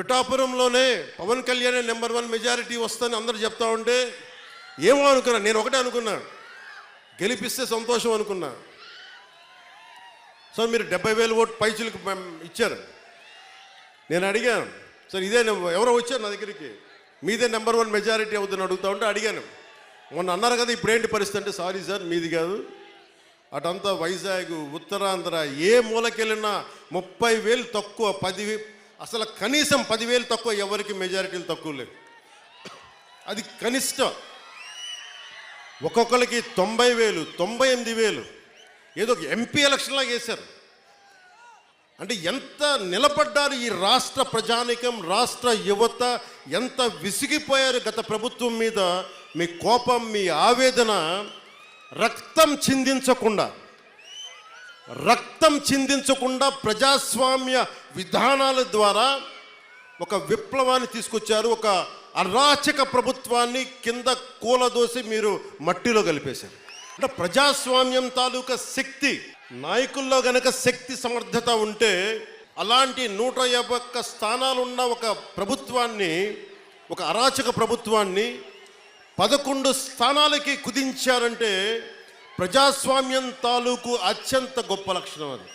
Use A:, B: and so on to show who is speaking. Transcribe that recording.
A: పిఠాపురంలోనే Pawan Kalyan number one majority వస్తుందని అందరూ చెప్తా ఉంటే ఏమో అనుకున్నా నేను ఒకటే అనుకున్నా. గెలిపిస్తే సంతోషం అనుకున్నా. సో మీరు డెబ్బై వేలు ఓటు పైచులకు ఇచ్చారు. నేను అడిగాను సార్ ఇదే ఎవరో వచ్చారు నా దగ్గరికి? మీదే నెంబర్ వన్ మెజారిటీ అవుతుందని అడుగుతా ఉంటే అడిగాను. మొన్న అన్నారు కదా ఇప్పుడు ఏంటి పరిస్థితి అంటే సారీ సార్ మీది కాదు. అటంతా వైజాగ్ ఉత్తరాంధ్ర ఏ మూలకెళ్ళినా ముప్పై వేలు తక్కువ పది అసలు కనీసం పదివేలు తక్కువ ఎవరికి మెజారిటీలు తక్కువ లేవు. అది కనిష్టం. ఒక్కొక్కరికి తొంభై వేలు తొంభై ఎనిమిది వేలు ఏదో ఒక ఎంపీ ఎలక్షన్లా చేశారు. అంటే ఎంత నిలబడ్డారు ఈ రాష్ట్ర ప్రజానికం రాష్ట్ర యువత ఎంత విసిగిపోయారు గత ప్రభుత్వం మీద మీ కోపం మీ ఆవేదన రక్తం చిందించకుండా. రక్తం చిందించకుండా ప్రజాస్వామ్య విధానాల ద్వారా ఒక విప్లవాన్ని తీసుకొచ్చారు ఒక అరాచక ప్రభుత్వాన్ని కింద కూలదోసి మీరు మట్టిలో కలిపేశారు. అంటే ప్రజాస్వామ్యం తాలూకా శక్తి నాయకుల్లో గనక శక్తి సమర్థత ఉంటే అలాంటి నూట యాభై ఒక్క స్థానాలున్న ఒక ప్రభుత్వాన్ని ఒక అరాచక ప్రభుత్వాన్ని పదకొండు స్థానాలకి కుదించారంటే ప్రజాస్వామ్యం తాలూకు అత్యంత గొప్ప లక్షణం అది.